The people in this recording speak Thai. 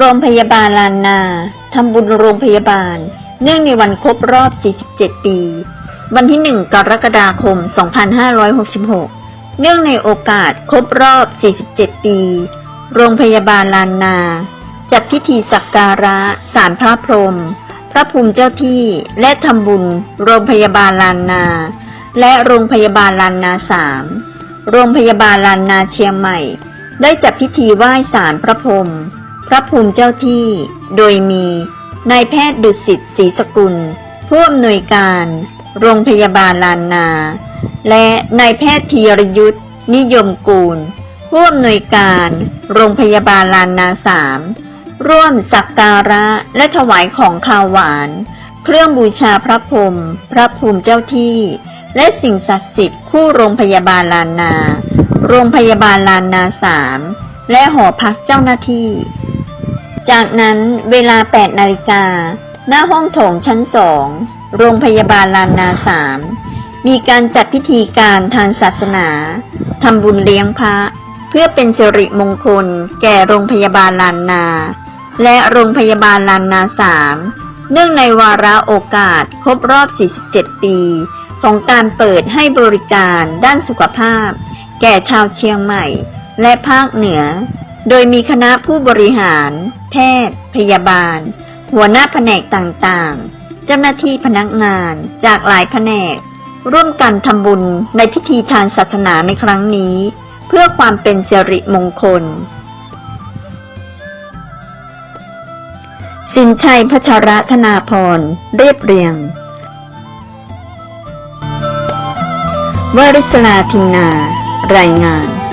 โรงพยาบาลลานนาทำบุญโรงพยาบาล เนื่องในวันครบรอบ 47 ปี วันที่ 1 กรกฎาคม 2566 เนื่องในโอกาสครบรอบ 47 ปี โรงพยาบาลลานนา จัดพิธีสักการะสารพระพรหมพระภูมิเจ้าที่และทำบุญ โรงพยาบาลลานนา และโรงพยาบาลลานนาสามโรงพยาบาลลานนาเชียงใหม่ ได้จัดพิธีไหว้สารพระพรหม พระภูมิเจ้าที่ โดยมีนายแพทย์ดุสิตศรีสกุล ผู้อำนวยการ โรงพยาบาลลานนา และนายแพทย์ธีรยุทธนิยมกูล ผู้อำนวยการ โรงพยาบาลลานนาสามร่วมสักการะและถวายของขาวหวาน เครื่องบูชาพระพรหมพระภูมิเจ้าที่ และสิ่งศักดิ์สิทธิ์คู่โรงพยาบาลลานนา โรงพยาบาลลานนาสามและหอพักเจ้าหน้าที่ จากนั้นเวลา 8 นาฬิกา หน้าห้องโถงชั้นสอง โรงพยาบาลลานนาสาม มีการจัดพิธีการทางศาสนาทำบุญเลี้ยงพระ เพื่อเป็นสิริมงคล แก่โรงพยาบาลลานนา และโรงพยาบาลลานนาสามเนื่องในวาระโอกาสครบรอบ 47 ปี ของการเปิดให้บริการด้านสุขภาพ แก่ชาวเชียงใหม่ และภาคเหนือ โดยมีคณะผู้บริหาร แพทย์ พยาบาล หัวหน้าแผนกต่างๆ เจ้าหน้าที่พนักงานจากหลายแผนก ร่วมกันทำบุญในพิธีทางศาสนาในครั้งนี้ เพื่อความเป็นสิริมงคล สินชัยพัชรธนาพร เรียบเรียงวริศราทินารายงาน